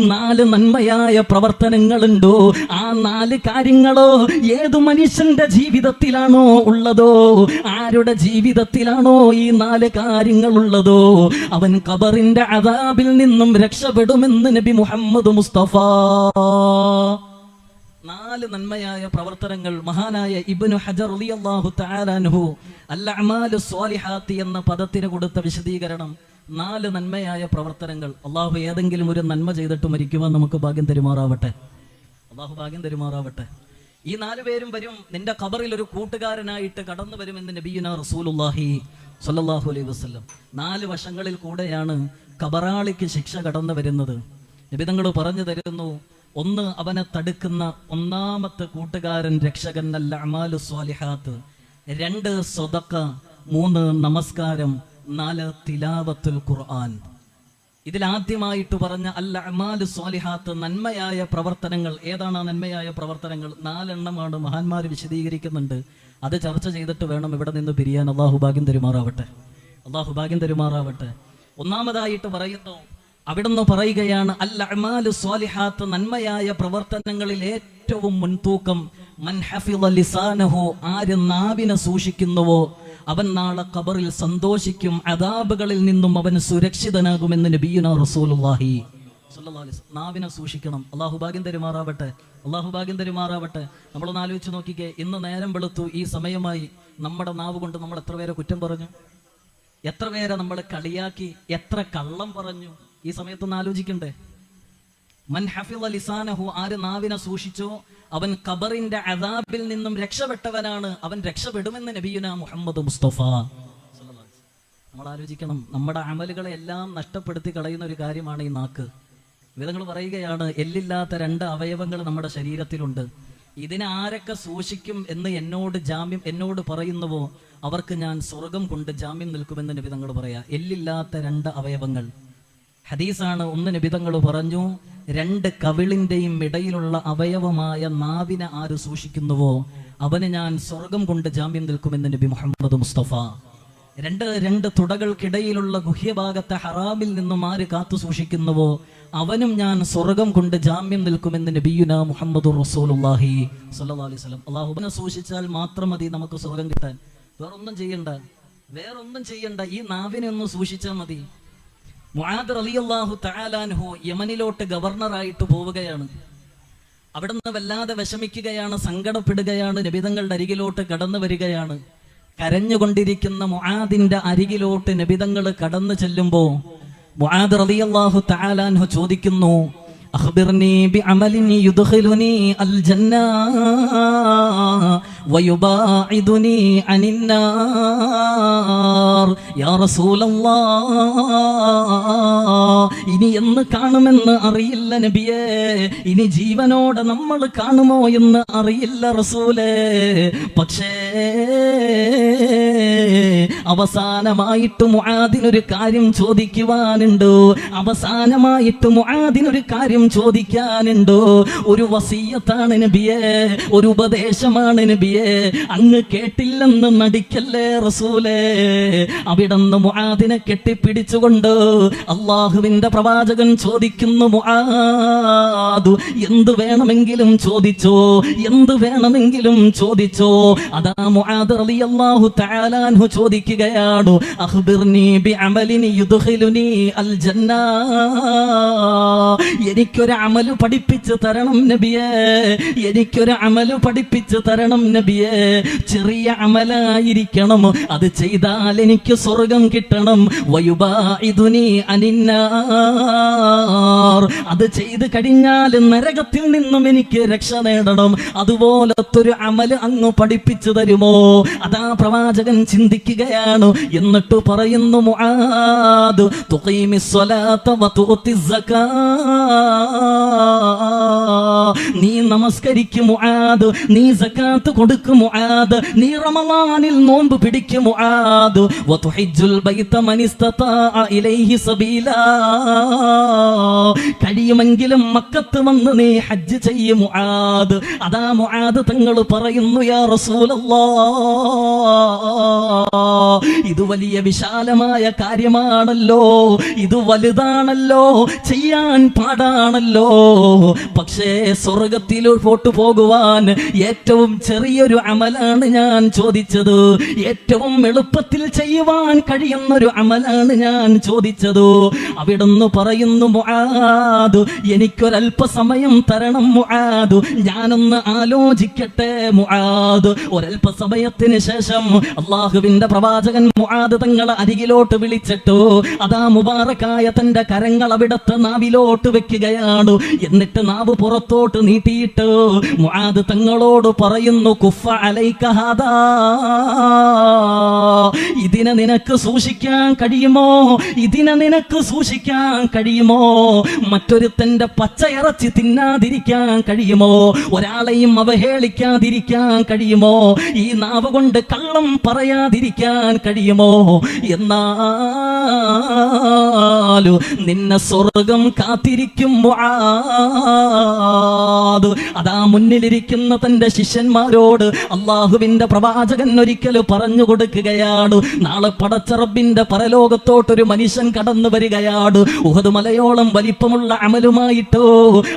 നാല് നന്മയായ പ്രവർത്തനങ്ങളുണ്ടോ? ആ നാല് കാര്യങ്ങളോ ഏതു മനുഷ്യന്റെ ജീവിതത്തിലാണോ ഉള്ളതോ? ആരുടെ ജീവിതത്തിലാണോ ഈ നാല് കാര്യങ്ങൾ ഉള്ളതോ അവൻ കബറിന്റെ അതാബിൽ നിന്നും രക്ഷപ്പെടുമെന്ന് നബി മുഹമ്മദ് മുസ്തഫ. നാല് നന്മയായ പ്രവർത്തനങ്ങൾ മഹാനായ ഇബ്നു ഹജർ റളിയല്ലാഹു തആല അൻഹു അൽ അമാലു സ്വാലിഹാത്തി എന്ന പദത്തിന് കൊടുത്ത വിശദീകരണം. നാല് നന്മയായ പ്രവർത്തനങ്ങൾ. അള്ളാഹു ഏതെങ്കിലും ഒരു നന്മ ചെയ്തിട്ട് മരിക്കുവാൻ നമുക്ക് ഭാഗ്യം തെരുമാറാവട്ടെ. അള്ളാഹു ഭാഗ്യം തെരുമാറാവട്ടെ. ഈ നാല് പേരും വരും. നിന്റെ കബറിൽ ഒരു കൂട്ടുകാരനായിട്ട് കടന്നു വരുമെന്ന് നബീന റസൂലുള്ളാഹി സല്ലാഹു അലൈഹി വസ്ലം നാല് വശങ്ങളിൽ കൂടെയാണ് കബറാളിക്ക് ശിക്ഷ കടന്നു വരുന്നത്. നിബിതങ്ങൾ പറഞ്ഞു തരുന്നു ഒന്ന് അവനെ തടുക്കുന്ന ഒന്നാമത്തെ കൂട്ടുകാരൻ രക്ഷകൻ അല്ല അമാലു സ്വാലിഹാത്ത്. രണ്ട് സ്വതക്ക മൂന്ന് നമസ്കാരം നാല് തിലാവത്തുൽ ഖുർആൻ. ഇതിൽ ആദ്യമായിട്ട് പറഞ്ഞ അല്ല അമാലു സ്വാലിഹാത്ത് നന്മയായ പ്രവർത്തനങ്ങൾ ഏതാണ് ആ നന്മയായ പ്രവർത്തനങ്ങൾ? നാലെണ്ണമാണ് മഹാന്മാർ വിശദീകരിക്കുന്നുണ്ട്. അത് ചർച്ച ചെയ്തിട്ട് വേണം ഇവിടെ നിന്ന് പിരിയാൻ. അള്ളാഹു ഭാഗ്യം തരുമാറാവട്ടെ. അള്ളാഹു ഭാഗ്യം തരുമാറാവട്ടെ. ഒന്നാമതായിട്ട് പറയുന്നു അവിടുന്ന് പറയുകയാണ് അല്ല അമാലു സ്വാലിഹാത്ത് നന്മയായ പ്രവർത്തനങ്ങളിൽ ഏറ്റവും മുൻതൂക്കം ലിസാനഹു ആര് നാവിനെ സൂക്ഷിക്കുന്നുവോ അവൻ നാളെ ഖബറിൽ സന്തോഷിക്കും അദാബുകളിൽ നിന്നും അവൻ സുരക്ഷിതനാകുമെന്ന് അലൈഹി വസല്ലം. നാവിനെ സൂക്ഷിക്കണം. അള്ളാഹു ഭാഗ്യം തരുമാറാവട്ടെ. അള്ളാഹു ഭാഗ്യം തരുമാറാവട്ടെ. നമ്മളൊന്ന് ആലോചിച്ച് നോക്കിക്കേ ഇന്ന് നേരം വെളുത്തു ഈ സമയമായി നമ്മുടെ നാവ് കൊണ്ട് നമ്മൾ എത്ര പേരെ കുറ്റം പറഞ്ഞു? എത്ര പേരെ നമ്മൾ കളിയാക്കി? എത്ര കള്ളം പറഞ്ഞു? ഈ സമയത്തൊന്ന് ആലോചിക്കണ്ടേ? മൻ ഹഫിള ലിസാനഹു ആര് നാവിനെ സൂക്ഷിച്ചോ അവൻ ഖബറിന്റെ അദാബിൽ നിന്നും രക്ഷപ്പെട്ടവനാണ് അവൻ രക്ഷപ്പെടുമെന്ന് നബിയുന മുഹമ്മദ് മുസ്തഫ. നമ്മൾ ആലോചിക്കണം നമ്മുടെ അമലുകളെ എല്ലാം നഷ്ടപ്പെടുത്തി കളയുന്ന ഒരു കാര്യമാണ് ഈ നാക്ക്. വിധങ്ങൾ പറയുകയാണ് എല്ലില്ലാത്ത രണ്ട് അവയവങ്ങൾ നമ്മുടെ ശരീരത്തിലുണ്ട്. ഇതിനെ ആരൊക്കെ സൂക്ഷിക്കും എന്ന് എന്നോട് ജാമ്യം എന്നോട് പറയുന്നുവോ അവർക്ക് ഞാൻ സ്വർഗം കൊണ്ട് ജാമ്യം നിൽക്കുമെന്ന് നബി തങ്ങൾ പറയാ. എല്ലില്ലാത്ത രണ്ട് അവയവങ്ങൾ. ഹദീസാണ് ഒന്ന് നിബിതങ്ങൾ പറഞ്ഞു രണ്ട് കവിളിന്റെയും ഇടയിലുള്ള അവയവമായ നാവിനെ ആര് സൂക്ഷിക്കുന്നുവോ അവന് ഞാൻ സ്വർഗം കൊണ്ട് ജാമ്യം നിൽക്കുമെന്ന് നബി മുഹമ്മദ് മുസ്തഫ. രണ്ട് രണ്ട് തുടകൾക്കിടയിലുള്ള ഗുഹ്യഭാഗത്തെ ഹറാമിൽ നിന്നും ആര് കാത്തു സൂക്ഷിക്കുന്നുവോ അവനും ഞാൻ സ്വർഗം കൊണ്ട് ജാമ്യം നിൽക്കുമെന്ന് നബിയുന മുഹമ്മദ് റസൂലുള്ളാഹി സ്വല്ലല്ലാഹു അലൈഹി വസല്ലം. അള്ളാഹുബിനെ സൂക്ഷിച്ചാൽ മാത്രം മതി നമുക്ക് സ്വർഗം കിട്ടാൻ. വേറൊന്നും ചെയ്യണ്ട വേറൊന്നും ചെയ്യണ്ട ഈ നാവിനെ ഒന്ന് സൂക്ഷിച്ചാൽ മതി. മുആദ് റളിയല്ലാഹു തആലാൻഹു യമനിലോട്ട് ഗവർണറായിട്ട് പോവുകയാണ്. അവിടുന്ന് വല്ലാതെ വിഷമിക്കുകയാണ് സങ്കടപ്പെടുകയാണ് നബിതങ്ങളുടെ അരികിലോട്ട് കടന്നു വരികയാണ്. കരഞ്ഞുകൊണ്ടിരിക്കുന്ന മുആദിന്റെ അരികിലോട്ട് നബിതങ്ങൾ കടന്നു ചെല്ലുമ്പോ മുആദ് റളിയല്ലാഹു തആലാൻഹു ചോദിക്കുന്നു അഖ്ബിർനി ബിഅമലിൻ യുദ്ഖിലുനി അൽ ജന്ന വയുബാഇദുനി النار يا യാ الله ഇനി എന്ന് കാണുമെന്ന് അറിയില്ല നബിയേ. ഇനി ജീവനോടെ നമ്മൾ കാണുമോ എന്ന് അറിയില്ല റസൂലേ. പക്ഷേ അവസാനമായിട്ട് മുഹാദിനൊരു കാര്യം ചോദിക്കുവാനുണ്ട്? അവസാനമായിട്ട് മുഹാദിനൊരു കാര്യം ചോദിക്കാനുണ്ട്? ഒരു വസീയത്താണ് നബിയെ ഒരു ഉപദേശമാണ് നബിയെ. അങ്ങ് കേട്ടില്ലെന്ന് നടിക്കല്ലേ റസൂലേ? അവിടന്ന് മുആദിനെ കെട്ടിപ്പിടിച്ചുകൊണ്ട് അള്ളാഹുവിന്റെ പ്രവാചകൻ ചോദിക്കുന്നു മുആദു എന്ത് വേണമെങ്കിലും ചോദിച്ചോ? എന്ത് വേണമെങ്കിലും ചോദിച്ചോ? അതാ മുആദ് റളിയല്ലാഹു തആല അൻഹു ചോദിക്കുകയാണ് അഖ്ബിർനി ബിഅമലിൻ യുദ്ഖിലുനി അൽ ജന്ന എനിക്കൊരു അമൽ പഠിപ്പിച്ച് തരണം നബിയെ. എനിക്കൊരു അമൽ പഠിപ്പിച്ച് തരണം നബിയെ. ചെറിയ അമലായിരിക്കണം. അത് ചെയ്താൽ എനിക്ക് സ്വർഗം കിട്ടണം. വയുബാഇദുനി അനിന്നാർ. അത് ചെയ്ത് കഴിഞ്ഞാൽ നരകത്തിൽ നിന്നും എനിക്ക് രക്ഷ നേടണം. അതുപോലത്തൊരു അമൽ അങ്ങ് പഠിപ്പിച്ചു തരുമോ? അതാ പ്രവാചകൻ ചിന്തിക്കുകയാണ്. എന്നിട്ട് പറയുന്നു മുആദ് തുഖീമിസ് സ്വലാത്ത സക്കാ നീ നമസ്കരിക്കും മുആദ് നീ സക്കാത്ത് കൊടുക്കും മുആദ് നീ റമളാനിൽ നോമ്പ് പിടിക്കും മുആദ്. വതുഹിജ്ജുൽ ബൈത മൻ ഇലൈഹി സബീലാ. കഴിയുമെങ്കിലും മക്കത്ത് വന്ന് നീ ഹജ്ജ് ചെയ്യും മുആദ്. അതാ മുആദ് തങ്ങൾ പറയുന്നു യാ റസൂലല്ലാ. ഇത് വലിയ വിശാലമായ കാര്യമാണല്ലോ. ഇത് വലുതാണല്ലോ. ചെയ്യാൻ പാടാണല്ലോ. പക്ഷേ സ്വർഗത്തിലോട്ട് പോകുവാൻ ഏറ്റവും ചെറിയൊരു അമലാണ് ഞാൻ ചോദിച്ചത്. ഏറ്റവും എളുപ്പത്തിൽ ചെയ്യുവാൻ കഴിയുന്നൊരു അമലാണ് ഞാൻ ചോദിച്ചത്. അവിടുന്ന് പറയുന്നു മുആദ് എനിക്കൊരല്പസമയം തരണം മുആദു. ഞാനൊന്ന് ആലോചിക്കട്ടെ മുആദ്. ഒരൽപ്പസമയത്തിന് ശേഷം അള്ളാഹുവിന്റെ പ്രവാചകൻ മുആദ് തങ്ങളെ അരികിലോട്ട് വിളിച്ചിട്ടു അതാ മുബാറക്കായ തന്റെ കരങ്ങൾ അവിടത്തെ നാവിലോട്ട് വെക്കുകയാണ്. എന്നിട്ട് നാവ് പുറത്തോട്ട് നീട്ടിയിട്ട് മുആദ് തങ്ങളോട് പറയുന്നു കുഫ അലൈക്കഹാദാ ഹാദാ. ഇതിനെ നിനക്ക് സൂക്ഷിക്കാൻ കഴിയുമോ? ഇതിനെ നിനക്ക് സൂക്ഷിക്കാൻ കഴിയുമോ? മറ്റൊരുത്തന്റെ പച്ചയിറച്ചി തിന്നാതിരിക്കാൻ കഴിയുമോ? ഒരാളെയും അവഹേളിക്കാതിരിക്കാൻ കഴിയുമോ? ഈ നാവ് കൊണ്ട് കള്ളം പറയാതിരിക്കാൻ കഴിയുമോ? എന്നാലു നിന്നെ സ്വർഗം കാത്തിരിക്കും. അതാ മുന്നിലിരിക്കുന്ന തന്റെ ശിഷ്യന്മാരോട് അള്ളാഹുവിന്റെ പ്രവാചകൻ ഒരിക്കൽ പറഞ്ഞു കൊടുക്കുകയാണ്. നാളെ പടച്ചറബിന്റെ പരലോകത്തോട്ടൊരു മനുഷ്യൻ കടന്നു വരികയാണ്. ഉഹദ് മലയോളം വലിപ്പമുള്ള അമലുമായിട്ടോ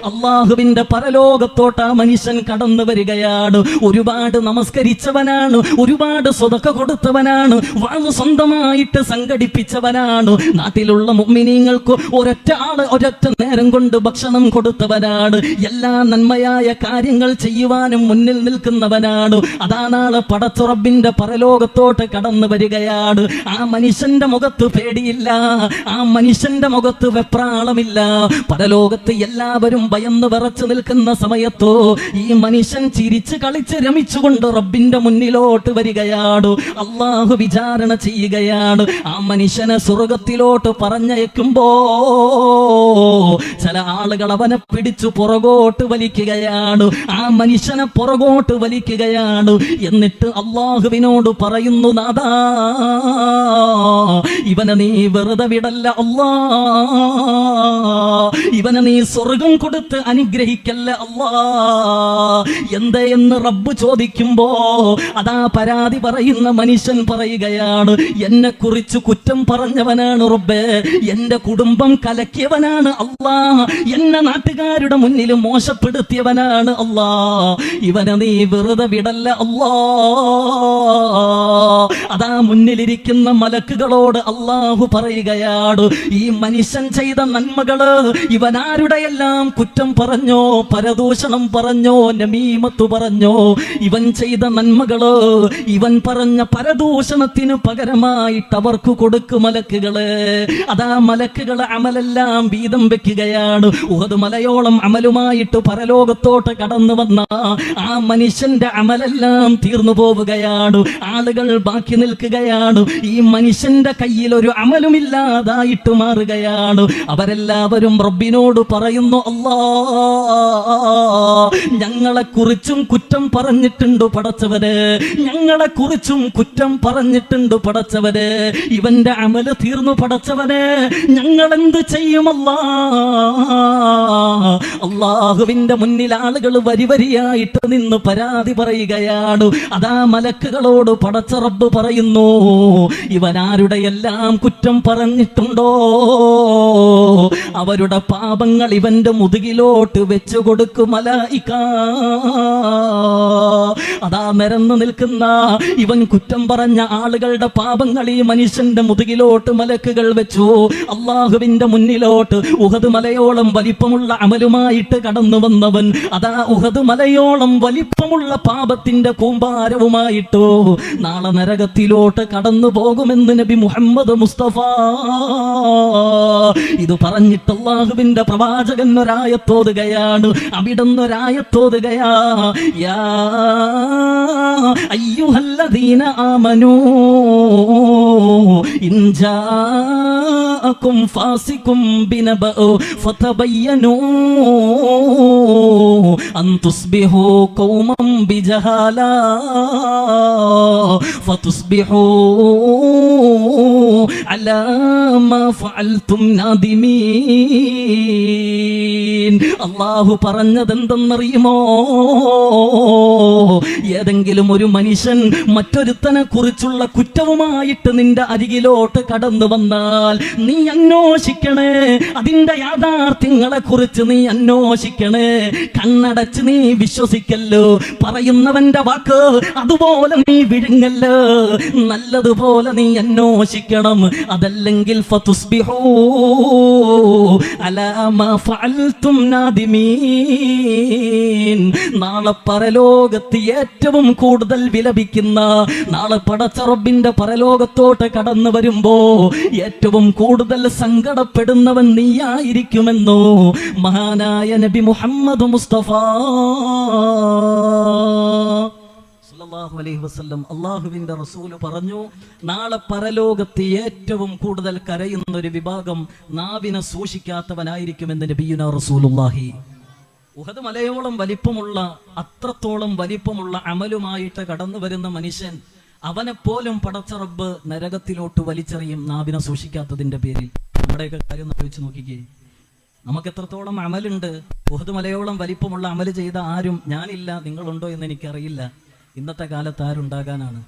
അള്ളാഹുവിന്റെ പരലോകത്തോട്ട് ആ മനുഷ്യൻ കടന്നു വരികയാണ്. ഒരുപാട് നമസ്കരിച്ചവനാണ് ഒരുപാട് സ്വതക്ക കൊടുത്തവനാണ് വളരെ സ്വന്തമായിട്ട് സംഘടിപ്പിച്ചവനാണ്. നാട്ടിലുള്ള മുമ്മിനീങ്ങൾക്ക് ഒരൊറ്റ ആൾ ഒരൊറ്റ നേരം കൊണ്ട് ഭക്ഷണം കൊടുത്തവനാണ്. എല്ലാ നന്മയായ കാര്യങ്ങൾ ചെയ്യുവാനും മുന്നിൽ നിൽക്കുന്നവനാണ്. അതാ നാളെ പടച്ചുറബിന്റെ പരലോകത്തോട്ട് കടന്നു വരികയാണ്. ആ മനുഷ്യന്റെ മുഖത്ത് പേടിയില്ല ആ മനുഷ്യന്റെ മുഖത്ത് വെപ്രാളമില്ല. പരലോകത്ത് എല്ലാവരും ഭയന്ന് വിറച്ചു നിൽക്കുന്ന സമയത്തോ ഈ മനുഷ്യൻ ചിരിച്ച് കളിച്ച് രമിച്ചുകൊണ്ട് റബ്ബിന്റെ മുന്നിലോട്ട് വരികയാണ് അള്ളാഹു വിചാരണ ചെയ്യുകയാണ് ആ മനുഷ്യനെ സ്വർഗത്തിലോട്ട് പറഞ്ഞയക്കുമ്പോ ചില ആളുകൾ അവനെ പിടിച്ചു പുറകോട്ട് വലിക്കുകയാണ് ആ മനുഷ്യനെ പുറകോട്ട് വലിക്കുകയാണ് എന്നിട്ട് അള്ളാഹുവിനോട് പറയുന്നു നാദാ ഇവനെ നീ വെറുതെ വിടല്ല അല്ലാ ഇവനെ നീ സ്വർഗം കൊടുത്ത് അനുഗ്രഹിക്കല്ല അല്ലാ. എന്ത് എന്ന് റബ്ബ് ചോദിക്കുമ്പോ അതാ പരാതി പറയുന്ന മനുഷ്യൻ പറയുകയാണ് എന്നെ കുറിച്ച് കുറ്റം പറഞ്ഞവനാണ് റബ്ബേ എന്റെ കുടുംബം കലക്കിയവനാണ് അല്ലാ എന്നെ നാട്ടുകാരുടെ മുന്നിൽ മോശപ്പെടുത്തിയവനാണ് അല്ലാ ഇവനെ നീ വെറുതെ വിടല്ല അല്ലാ. അതാ മുന്നിലിരിക്കുന്ന മലക്കുകളോട് അള്ളാഹു പറയുകയാണ് ഈ മനുഷ്യൻ ചെയ്ത നന്മകൾ ഇവൻ ആരുടെയെല്ലാം കുറ്റം പറഞ്ഞോ പരദൂഷണം പറഞ്ഞോ നമീമത്തു പറഞ്ഞോ? ഇവൻ ചെയ്ത നന്മകൾ ഇവൻ പറഞ്ഞ പരദൂഷണത്തിന് പകരമായിട്ട് അവർക്ക് കൊടുക്കു മലക്കുകൾ. അതാ മലക്കുകൾ അമലെല്ലാം വീതം വെക്കുകയാണ് ഉഹത് മലയോളം അമലുമായിട്ട് പരലോകത്തോട്ട് കടന്നു വന്ന ആ മനുഷ്യന്റെ അമലെല്ലാം തീർന്നു പോവുകയാണ് ആളുകൾ ബാക്കി നിൽക്കുകയാണ്. ഈ മനുഷ്യന്റെ കയ്യിൽ ഒരു അമലുമില്ലാതായിട്ട് മാറുകയാണ്. അവരെല്ലാവരും റബ്ബിനോട് പറയുന്നു അല്ലാ ഞങ്ങളെ കുറിച്ചും കുറ്റം പറഞ്ഞിട്ടുണ്ട് പടച്ചവര്. ഞങ്ങളെ കുറിച്ചും കുറ്റം പറഞ്ഞിട്ടുണ്ട് പടച്ചവര്. ഇവന്റെ അമൽ തീർന്നു പടച്ചവന്. ഞങ്ങൾ എന്ത് ചെയ്യുമല്ല അള്ളാഹുവിന്റെ മുന്നിൽ ആളുകൾ വരി വരിയായിട്ട് നിന്ന് പരാതി പറയുകയാണ്. അതാ മലക്കുകളോട് പടച്ച റബ്ബ് പറയുന്നു. ഇവനാരുടെ എല്ലാം കുറ്റം പറഞ്ഞിട്ടുണ്ടോ? അവരുടെ പാപങ്ങൾ ഇവന്റെ മുതുകിലോട്ട് വെച്ചു കൊടുക്കും മലായിക്ക. അതാ നിരന്നു നിൽക്കുന്ന ഇവൻ കുറ്റം പറഞ്ഞ ആളുകളുടെ പാപങ്ങൾ ഈ മനുഷ്യന്റെ മുതുകിലോട്ട് മലക്കുകൾ വെച്ചു. അള്ളാഹുവിന്റെ മുന്നിലോട്ട് ഉഹദ് മലയോളം വലിപ്പമുള്ള അമലുമായിട്ട് കടന്നു വന്നവൻ അതാ ഉഹദ് മലയോളം വലിപ്പമുള്ള പാപത്തിന്റെ കൂമ്പാരവുമായിട്ടോ നാളെ നരകത്തിലോട്ട് കടന്നു പോകുമെന്ന് നബി മുഹമ്മദ് മുസ്തഫ. ഇത് പറഞ്ഞിട്ട് അള്ളാഹുവിന്റെ പ്രവാചകൻ ഒരായത്തോതുകയാണ് അവിടുന്ന് ഒരായത്തോതുകയാ യാ അയ്യുഹല്ലദീന ആമനൂ ഇൻ ജാഅക്കും ഫാസിക്കും ബിനബഉ ഫതബയ്യനൂ أن تصبحوا قوما بجهالا فتصبحوا അള്ളാഹു പറഞ്ഞതെന്തെന്നറിയുമോ? ഏതെങ്കിലും ഒരു മനുഷ്യൻ മറ്റൊരുത്തനെ കുറിച്ചുള്ള കുറ്റവുമായിട്ട് നിന്റെ അരികിലോട്ട് കടന്നു വന്നാൽ നീ അന്വേഷിക്കണേ. അതിന്റെ യാഥാർത്ഥ്യങ്ങളെ കുറിച്ച് നീ അന്വേഷിക്കണേ. കണ്ണടച്ച് നീ വിശ്വസിക്കല്ലോ. പറയുന്നവന്റെ വാക്ക് അതുപോലെ നീ വിഴുങ്ങല്ലോ. നല്ലതുപോലെ നീ അന്വേഷിക്കണം. അതല്ലെങ്കിൽ ഫഅൽതും നാദിമീൻ. നാളെ പരലോകത്ത് ഏറ്റവും കൂടുതൽ വിലപിക്കുന്ന നാളെ പടച്ചറബിന്റെ പരലോകത്തോട്ട് കടന്നു വരുമ്പോ ഏറ്റവും കൂടുതൽ സങ്കടപ്പെടുന്നവൻ നീയായിരിക്കുമെന്നോ? മഹാനായ നബി മുഹമ്മദ് മുസ്തഫ. സല്ലല്ലാഹു അലൈഹി വസല്ലം അള്ളാഹുവിന്റെ റസൂൽ പറഞ്ഞു നാളെ പരലോകത്ത് ഏറ്റവും കൂടുതൽ കരയുന്ന ഒരു വിഭാഗം നാവിനെ സൂക്ഷിക്കാത്തവനായിരിക്കുമെന്ന് നബിയുന റസൂലുള്ളാഹി. ഉഹദ് മലയോളം വലിപ്പമുള്ള അത്രത്തോളം വലിപ്പമുള്ള അമലുമായിട്ട് കടന്നു വരുന്ന മനുഷ്യൻ അവനെപ്പോലും പടച്ച റബ്ബ് നരകത്തിലോട്ട് വലിച്ചെറിയും നാവിനെ സൂക്ഷിക്കാത്തതിന്റെ പേരിൽ. നമ്മുടെയൊക്കെ കാര്യം ആലോചിച്ച് നോക്കിക്കേ. നമുക്ക് എത്രത്തോളം അമലുണ്ട്? ഉഹദ് മലയോളം വലിപ്പമുള്ള അമൽ ചെയ്ത ആരും ഞാനില്ല നിങ്ങളുണ്ടോ എന്ന് എനിക്കറിയില്ല. ഇന്നത്തെ കാലത്ത് ആരുണ്ടാകാനാണ്?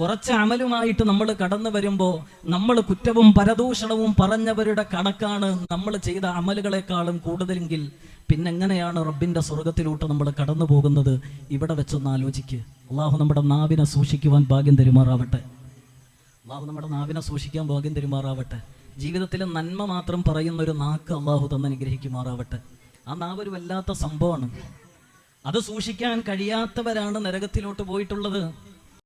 കുറച്ച് അമലുമായിട്ട് നമ്മൾ കടന്നു വരുമ്പോൾ നമ്മൾ കുറ്റവും പരദൂഷണവും പറഞ്ഞവരുടെ കണക്കാണ് നമ്മൾ ചെയ്ത അമലുകളെക്കാളും കൂടുതലെങ്കിൽ പിന്നെങ്ങനെയാണ് റബ്ബിന്റെ സ്വർഗത്തിലോട്ട് നമ്മൾ കടന്നു പോകുന്നത്? ഇവിടെ വെച്ചൊന്ന് ആലോചിക്ക്. അള്ളാഹു നമ്മുടെ നാവിനെ സൂക്ഷിക്കുവാൻ ഭാഗ്യം തരുമാറാവട്ടെ. അള്ളാഹു നമ്മുടെ നാവിനെ സൂക്ഷിക്കാൻ ഭാഗ്യം തരുമാറാവട്ടെ. ജീവിതത്തിൽ നന്മ മാത്രം പറയുന്ന ഒരു നാക്ക് അള്ളാഹു തന്നെ അനുഗ്രഹിക്കുമാറാവട്ടെ ആ നാവ് ഒരു വല്ലാത്ത സംഭവമാണ്. അത് സൂക്ഷിക്കാൻ കഴിയാത്തവരാണ് നരകത്തിലോട്ട് പോയിട്ടുള്ളത്.